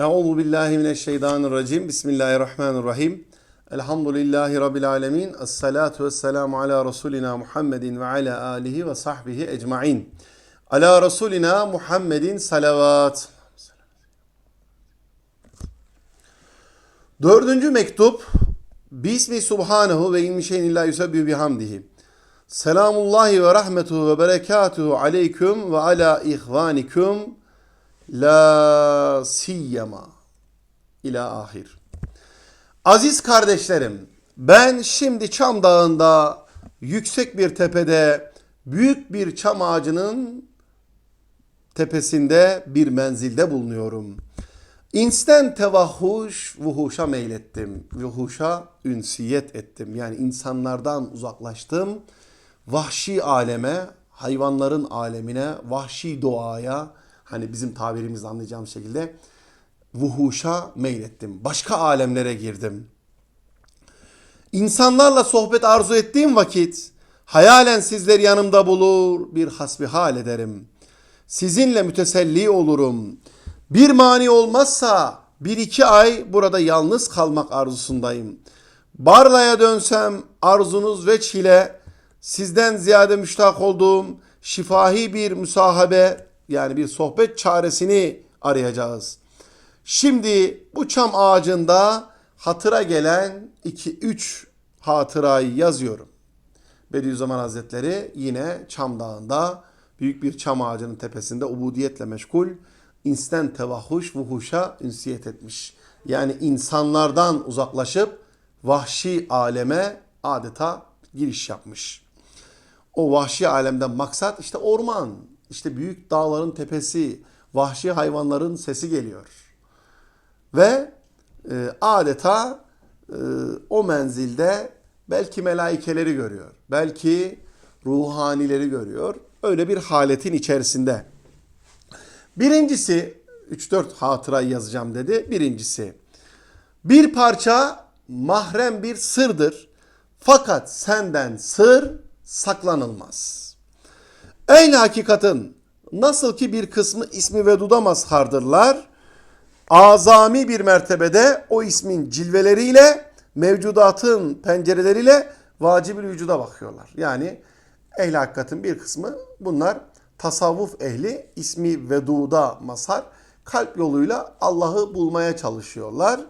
Euzu billahi mineşşeytanirracim. Bismillahirrahmanirrahim. Elhamdülillahi rabbil alamin. Essalatu vesselamu ala rasulina Muhammedin ve ala alihi ve sahbihi ecmaîn. Ala rasulina Muhammedin salavat. Dördüncü mektup. Bismi subhanehu ve in şeyin illa yusebbihu bihamdihi. Selamullahi ve rahmetuhu ve berekatuhu aleyküm ve ala ihvanikum la siyyama ila ahir. Aziz kardeşlerim, ben şimdi Çam Dağı'nda yüksek bir tepede büyük bir çam ağacının tepesinde bir menzilde bulunuyorum. İnsten tevahhuş vuhuşa meylettim. Vuhuşa ünsiyet ettim. Yani insanlardan uzaklaştım. Vahşi aleme, hayvanların alemine, vahşi doğaya, hani bizim tabirimizle anlayacağımız şekilde vuhuşa meylettim. Başka alemlere girdim. İnsanlarla sohbet arzu ettiğim vakit hayalen sizleri yanımda bulur, bir hasbihal ederim. Sizinle müteselli olurum. Bir mani olmazsa bir iki ay burada yalnız kalmak arzusundayım. Barla'ya dönsem arzunuz ve çile sizden ziyade müştak olduğum şifahi bir müsahabe yani bir sohbet çaresini arayacağız. Şimdi bu çam ağacında hatıra gelen 2-3 hatırayı yazıyorum. Bediüzzaman Hazretleri yine Çam Dağı'nda büyük bir çam ağacının tepesinde ubudiyetle meşgul insten tevahuş vuhuşa ünsiyet etmiş. Yani insanlardan uzaklaşıp vahşi aleme adeta giriş yapmış. O vahşi alemden maksat işte orman, işte büyük dağların tepesi, vahşi hayvanların sesi geliyor. Ve e, adeta e, o menzilde belki melaikeleri görüyor, belki ruhanileri görüyor. Öyle bir haletin içerisinde. Birincisi, 3-4 hatırayı yazacağım dedi. Birincisi, bir parça mahrem bir sırdır. Fakat senden sır saklanılmaz. Ehl hakikatın nasıl ki bir kısmı ismi veduda mazhardırlar, azami bir mertebede o ismin cilveleriyle, mevcudatın pencereleriyle vacibül vücuda bakıyorlar. Yani ehl hakikatin bir kısmı bunlar tasavvuf ehli ismi veduda mazhar kalp yoluyla Allah'ı bulmaya çalışıyorlar.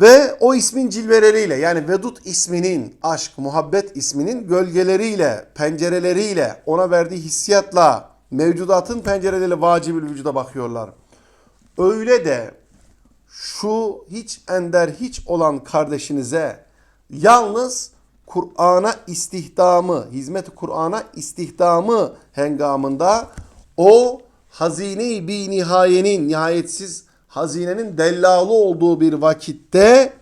Ve o ismin cilveleriyle yani Vedud isminin, aşk, muhabbet isminin gölgeleriyle, pencereleriyle, ona verdiği hissiyatla mevcudatın pencereleriyle vacibül vücuda bakıyorlar. Öyle de şu hiç ender hiç olan kardeşinize yalnız Kur'an'a istihdamı, hizmet Kur'an'a istihdamı hengamında o hazine-i bi nihayenin, nihayetsiz hazinenin dellalı olduğu bir vakitte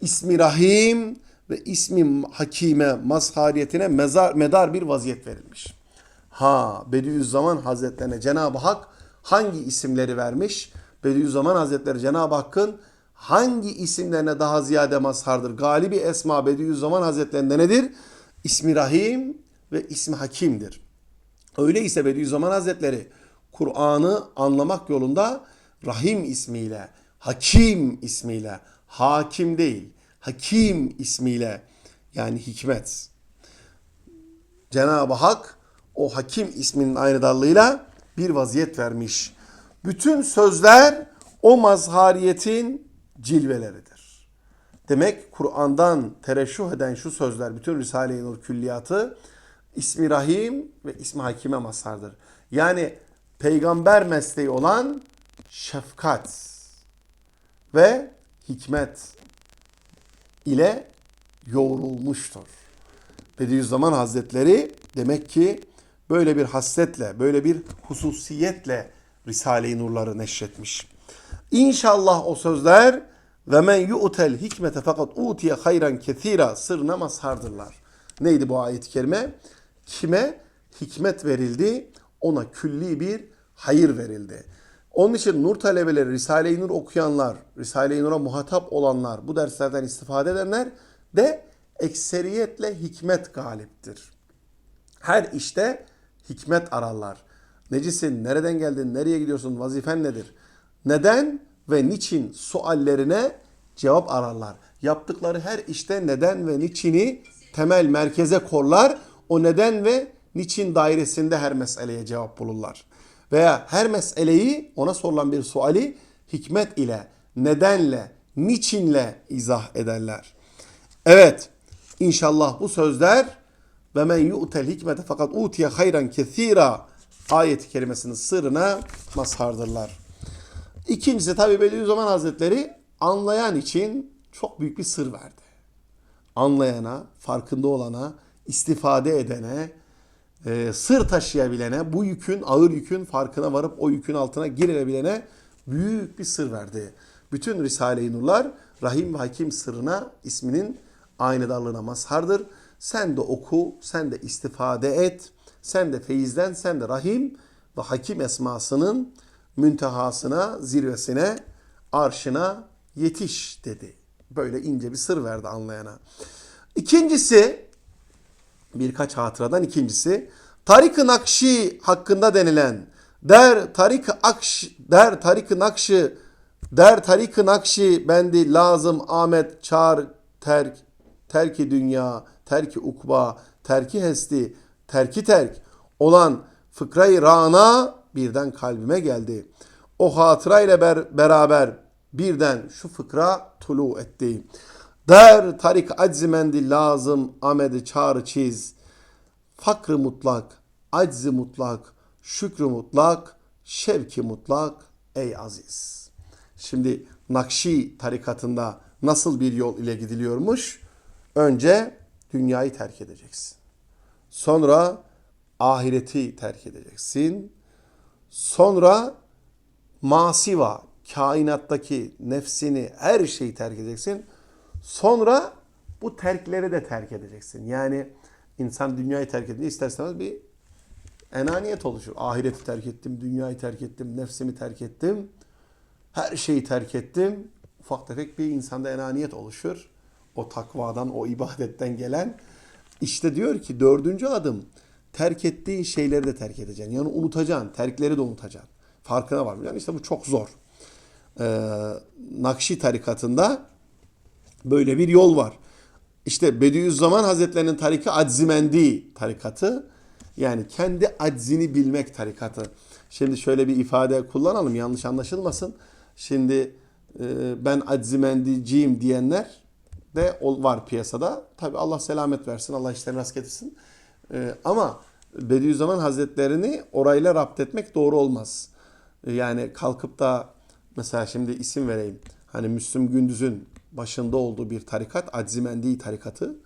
ismi Rahim ve ismi Hakime mazhariyetine mezar, medar bir vaziyet verilmiş. Ha Bediüzzaman Hazretlerine Cenab-ı Hak hangi isimleri vermiş? Bediüzzaman Hazretleri Cenab-ı Hakk'ın hangi isimlerine daha ziyade mazhardır? Galibi Esma Bediüzzaman Hazretlerinde nedir? İsmi Rahim ve ismi Hakim'dir. Öyleyse Bediüzzaman Hazretleri Kur'an'ı anlamak yolunda Rahim ismiyle, Hakim ismiyle, hakim değil, Hakim ismiyle yani hikmet. Cenab-ı Hak o Hakim isminin aynı dallığıyla bir vaziyet vermiş. Bütün sözler o mazhariyetin cilveleridir. Demek Kur'an'dan tereşüh eden şu sözler, bütün Risale-i Nur külliyatı ismi Rahim ve ismi Hakime mazhardır. Yani peygamber mesleği olan şefkat ve hikmet ile yoğrulmuştur. Bediüzzaman Hazretleri demek ki böyle bir hasletle, böyle bir hususiyetle Risale-i Nurları neşretmiş. İnşallah o sözler ve men yu'tel hikmete fakat utiye hayran kethira sırrına mazhardırlar. Neydi bu ayet-i kerime? Kime hikmet verildi ona külli bir hayır verildi. Onun için Nur talebeleri, Risale-i Nur okuyanlar, Risale-i Nur'a muhatap olanlar, bu derslerden istifade edenler de ekseriyetle hikmet galiptir. Her işte hikmet ararlar. Necisin, nereden geldin, nereye gidiyorsun, vazifen nedir? neden ve niçin suallerine cevap ararlar. Yaptıkları her işte neden ve niçini temel merkeze korlar. O neden ve niçin dairesinde her meseleye cevap bulurlar. Veya her meseleyi ona sorulan bir suali hikmet ile, nedenle, niçinle izah ederler. Evet, inşallah bu sözler ve men yu'tel hikmete fakat utiye hayran kesira ayet-i kerimesinin sırrına mazhardırlar. İkincisi tabi Bediüzzaman Hazretleri anlayan için çok büyük bir sır verdi. Anlayana, farkında olana, istifade edene, e, sır taşıyabilene, bu yükün, ağır yükün farkına varıp o yükün altına girebilene büyük bir sır verdi. Bütün Risale-i Nurlar Rahim ve Hakim sırrına isminin aynedarlığına mazhardır. Sen de oku, sen de istifade et, sen de feyizden, sen de Rahim ve Hakim esmasının müntehasına, zirvesine, arşına yetiş dedi. Böyle ince bir sır verdi anlayana. İkincisi, birkaç hatıradan ikincisi, Tarik-ı Nakşi hakkında denilen der Tarik-ı Akş der Tarik-ı Nakşi der Tarik-ı Nakşi bendi lazım Ahmet çağır terk terki dünya terki ukba terki hesti terki terk olan fıkrayı rana birden kalbime geldi. O hatıra ile ber- beraber birden şu fıkra tulu etti. Der tarik aczimendi lazım amedi çağrı çiz. Fakrı mutlak, aczi mutlak, şükrü mutlak, şevki mutlak ey aziz. Şimdi Nakşi tarikatında nasıl bir yol ile gidiliyormuş? Önce dünyayı terk edeceksin. Sonra ahireti terk edeceksin. Sonra masiva, kainattaki nefsini, her şeyi terk edeceksin. Sonra bu terkleri de terk edeceksin. Yani insan dünyayı terk edince ister istemez bir enaniyet oluşur. Ahireti terk ettim, dünyayı terk ettim, nefsimi terk ettim. Her şeyi terk ettim. Ufak tefek bir insanda enaniyet oluşur. O takvadan, o ibadetten gelen. İşte diyor ki dördüncü adım terk ettiğin şeyleri de terk edeceksin. Yani unutacaksın, terkleri de unutacaksın. Farkına var. Yani işte bu çok zor. Ee, Nakşi tarikatında böyle bir yol var. İşte Bediüzzaman Hazretlerinin tariki Aczimendi tarikatı. Yani kendi aczini bilmek tarikatı. Şimdi şöyle bir ifade kullanalım yanlış anlaşılmasın. Şimdi e, ben aczimendiciyim diyenler de var piyasada. Tabi Allah selamet versin, Allah işlerini rast getirsin. E, ama Bediüzzaman Hazretlerini orayla rapt etmek doğru olmaz. E, yani kalkıp da mesela şimdi isim vereyim. Hani Müslüm Gündüz'ün başında olduğu bir tarikat, Aczimendi tarikatı.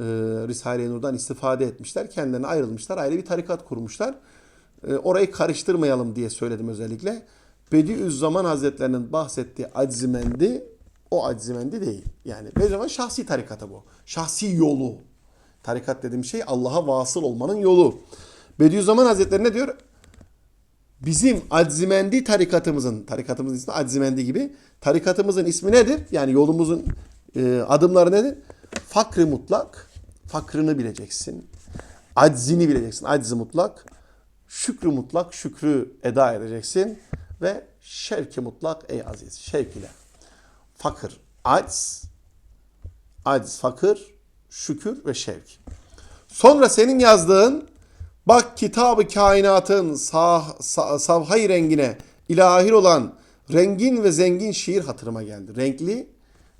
E, Risale-i Nur'dan istifade etmişler. Kendilerine ayrılmışlar. Ayrı bir tarikat kurmuşlar. E, orayı karıştırmayalım diye söyledim özellikle. Bediüzzaman Hazretlerinin bahsettiği Aczimendi o Aczimendi değil. Yani Bediüzzaman şahsi tarikatı bu. Şahsi yolu. Tarikat dediğim şey Allah'a vasıl olmanın yolu. Bediüzzaman Hazretleri ne diyor? Bizim Aczimendi tarikatımızın, tarikatımızın ismi Aczimendi gibi, tarikatımızın ismi nedir? Yani yolumuzun e, adımları nedir? Fakri mutlak, fakrını bileceksin. Aczini bileceksin, aczi mutlak. Şükrü mutlak, şükrü eda edeceksin. Ve şevki mutlak ey aziz, şevk ile. Fakir, acz, acz, fakir, şükür ve şevk. Sonra senin yazdığın bak kitabı kainatın sah, sah, savhay rengine ilahir olan rengin ve zengin şiir hatırıma geldi. Renkli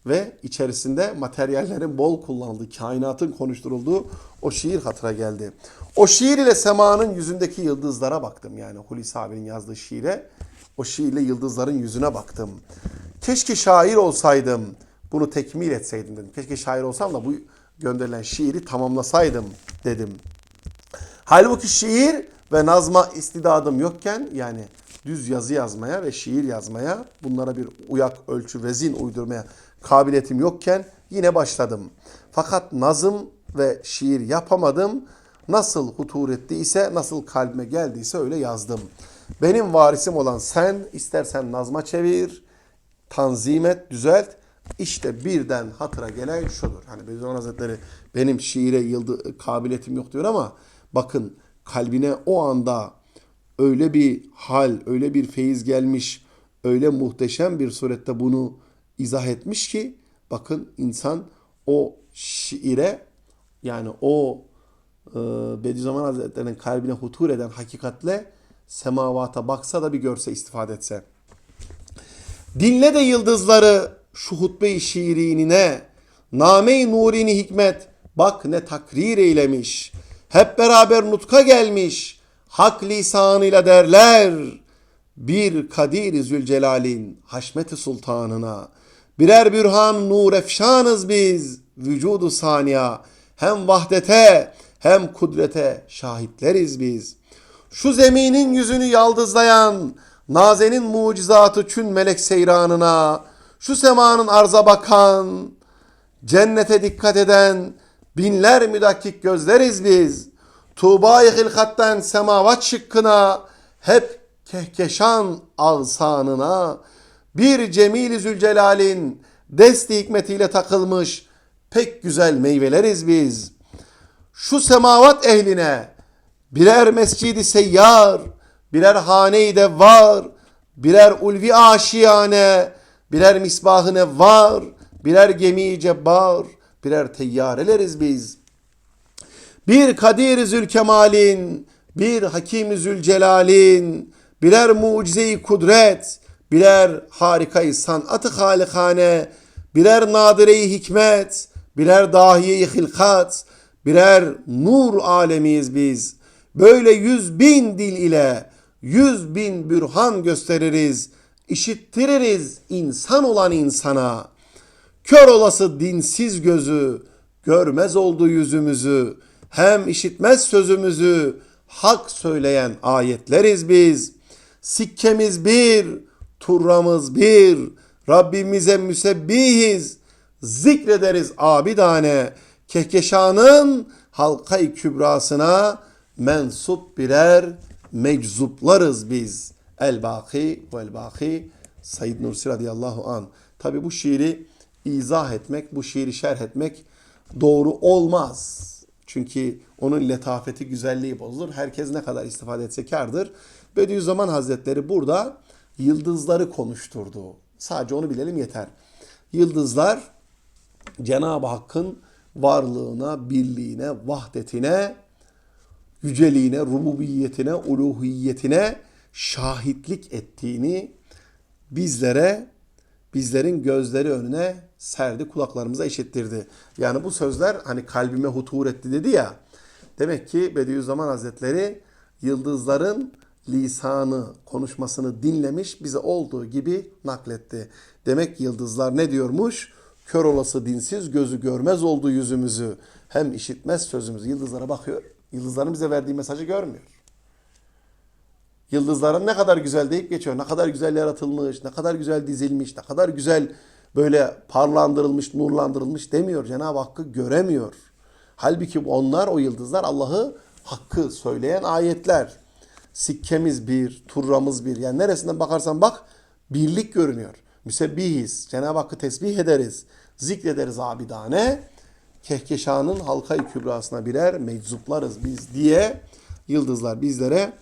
ve içerisinde materyallerin bol kullanıldığı, kainatın konuşturulduğu o şiir hatıra geldi. O şiir ile semanın yüzündeki yıldızlara baktım. Yani Hulusi abinin yazdığı şiire, o şiirle yıldızların yüzüne baktım. Keşke şair olsaydım, bunu tekmil etseydim dedim. Keşke şair olsam da bu gönderilen şiiri tamamlasaydım dedim. Halbuki şiir ve nazma istidadım yokken yani düz yazı yazmaya ve şiir yazmaya bunlara bir uyak, ölçü, vezin uydurmaya kabiliyetim yokken yine başladım. Fakat nazım ve şiir yapamadım. Nasıl hutur ettiyse, nasıl kalbime geldiyse öyle yazdım. Benim varisim olan sen istersen nazma çevir, tanzim et, düzelt. İşte birden hatıra gelen şudur. Hani Bediüzzaman Hazretleri benim şiire yıldı, kabiliyetim yok diyor ama bakın kalbine o anda öyle bir hal, öyle bir feyiz gelmiş, öyle muhteşem bir surette bunu izah etmiş ki bakın insan o şiire yani o e, Bediüzzaman Hazretleri'nin kalbine hutur eden hakikatle semavata baksa da bir görse istifade etse. Dinle de yıldızları şu hutbe-i şiirinine, name-i nurini hikmet, bak ne takrir eylemiş. Hep beraber nutka gelmiş, hak lisanıyla derler. Bir Kadir Zülcelal'in haşmeti sultanına, birer bürhan nur efşanız biz, vücudu saniya, hem vahdete hem kudrete şahitleriz biz. Şu zeminin yüzünü yaldızlayan nazenin mucizatı çün melek seyranına, şu semanın arza bakan, cennete dikkat eden binler müdakkik gözleriz biz. Tuğba-i hilkatten semavat şıkkına, hep kehkeşan ağsanına, bir Cemil-i Zülcelal'in desti hikmetiyle takılmış pek güzel meyveleriz biz. Şu semavat ehline birer mescidi seyyar, birer hane-i var, birer ulvi aşiyane, birer misbahı var, birer gemi cebbar, birer teyyareleriz biz. Bir Kadir Zülkemal'in, bir Hakim Zülcelal'in, birer mucize-i kudret, birer harikayı sanatı halikane, birer nadire-i hikmet, birer dahiye-i hilkat, birer nur alemiyiz biz. Böyle yüz bin dil ile yüz bin bürhan gösteririz, işittiririz insan olan insana. Kör olası dinsiz gözü, görmez oldu yüzümüzü, hem işitmez sözümüzü, hak söyleyen ayetleriz biz. Sikkemiz bir, turramız bir, Rabbimize müsebbihiz, zikrederiz abidane, kehkeşanın halkay kübrasına mensup birer meczuplarız biz. El baki vel baki Said Nursi radıyallahu an. Tabi bu şiiri izah etmek, bu şiiri şerh etmek doğru olmaz. Çünkü onun letafeti, güzelliği bozulur. Herkes ne kadar istifade etse kârdır. Bediüzzaman Hazretleri burada yıldızları konuşturdu. Sadece onu bilelim yeter. Yıldızlar Cenab-ı Hakk'ın varlığına, birliğine, vahdetine, yüceliğine, rububiyetine, uluhiyetine şahitlik ettiğini bizlere, bizlerin gözleri önüne serdi, kulaklarımıza işittirdi. Yani bu sözler hani kalbime hutur etti dedi ya. Demek ki Bediüzzaman Hazretleri yıldızların lisanı, konuşmasını dinlemiş, bize olduğu gibi nakletti. Demek yıldızlar ne diyormuş? Kör olası dinsiz, gözü görmez oldu yüzümüzü. Hem işitmez sözümüzü. Yıldızlara bakıyor. Yıldızların bize verdiği mesajı görmüyor. Yıldızların ne kadar güzel deyip geçiyor. Ne kadar güzel yaratılmış, ne kadar güzel dizilmiş, ne kadar güzel böyle parlandırılmış, nurlandırılmış demiyor. Cenab-ı Hakk'ı göremiyor. Halbuki onlar, o yıldızlar Allah'ı hakkı söyleyen ayetler. Sikkemiz bir, turramız bir. Yani neresinden bakarsan bak birlik görünüyor. Müsebbihiz. Cenab-ı Hakk'ı tesbih ederiz. Zikrederiz abidane. Kehkeşanın halkayı kübrasına birer meczuplarız biz diye yıldızlar bizlere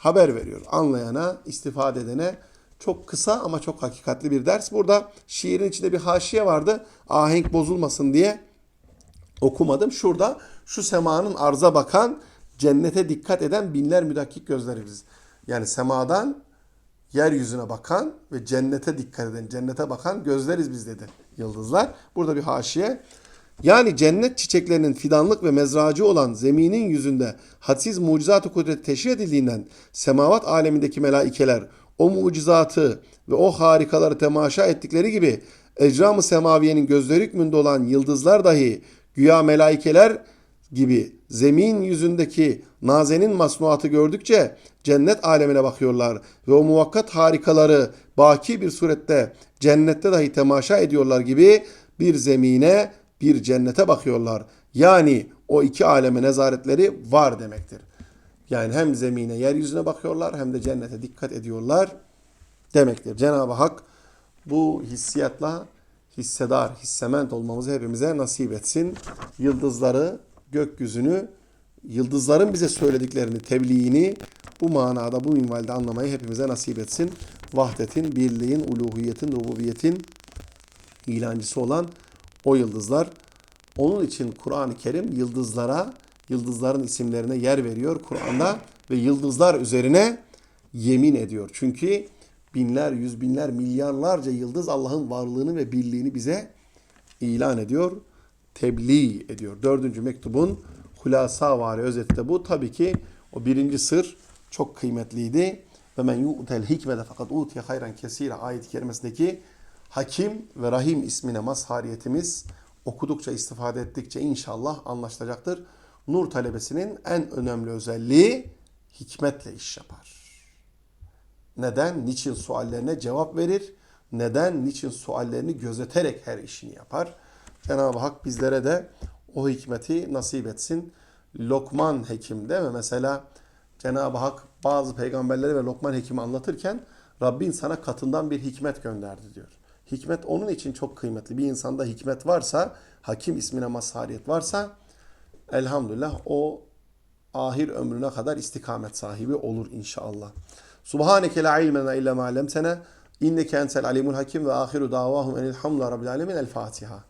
haber veriyor. Anlayana, istifade edene çok kısa ama çok hakikatli bir ders. Burada şiirin içinde bir haşiye vardı. Ahenk bozulmasın diye okumadım. Şurada şu semanın arza bakan, cennete dikkat eden binler müdakkik gözlerimiz. Yani semadan yeryüzüne bakan ve cennete dikkat eden, cennete bakan gözleriz biz dedi yıldızlar. Burada bir haşiye. Yani cennet çiçeklerinin fidanlık ve mezracı olan zeminin yüzünde hadsiz mucizat-ı kudret teşhir edildiğinden semavat alemindeki melaikeler o mucizatı ve o harikaları temaşa ettikleri gibi ecram-ı semaviyenin gözleri hükmünde olan yıldızlar dahi güya melaikeler gibi zemin yüzündeki nazenin masnuatı gördükçe cennet alemine bakıyorlar ve o muvakkat harikaları baki bir surette cennette dahi temaşa ediyorlar gibi bir zemine bir cennete bakıyorlar. Yani o iki aleme nezaretleri var demektir. Yani hem zemine, yeryüzüne bakıyorlar hem de cennete dikkat ediyorlar demektir. Cenab-ı Hak bu hissiyatla hissedar, hissement olmamızı hepimize nasip etsin. Yıldızları, gökyüzünü, yıldızların bize söylediklerini, tebliğini bu manada, bu minvalde anlamayı hepimize nasip etsin. vahdetin, birliğin, uluhiyetin, rububiyetin ilancısı olan o yıldızlar. Onun için Kur'an-ı Kerim yıldızlara, yıldızların isimlerine yer veriyor Kur'an'da ve yıldızlar üzerine yemin ediyor. Çünkü binler, yüz binler, milyarlarca yıldız Allah'ın varlığını ve birliğini bize ilan ediyor, tebliğ ediyor. Dördüncü mektubun hulasa vari özeti de bu. Tabii ki o birinci sır çok kıymetliydi. Ve men yu'tel hikmete fakat utiye hayran kesire ayet-i kerimesindeki Hakim ve Rahim ismine mazhariyetimiz okudukça, istifade ettikçe inşallah anlaşılacaktır. Nur talebesinin en önemli özelliği hikmetle iş yapar. Neden? Niçin suallerine cevap verir? Neden? Niçin suallerini gözeterek her işini yapar? Cenab-ı Hak bizlere de o hikmeti nasip etsin. Lokman Hekim değil mi? Mesela Cenab-ı Hak bazı peygamberleri ve Lokman Hekim'i anlatırken Rabbin sana katından bir hikmet gönderdi diyor. Hikmet onun için çok kıymetli. Bir insanda hikmet varsa, hakim ismine mazhariyet varsa elhamdülillah o ahir ömrüne kadar istikamet sahibi olur inşallah. Subhaneke la ilme lena illa ma allamtena inneke entel alimul hakim ve ahiru davahum enilhamdülillahi rabbil alemin. El Fatiha.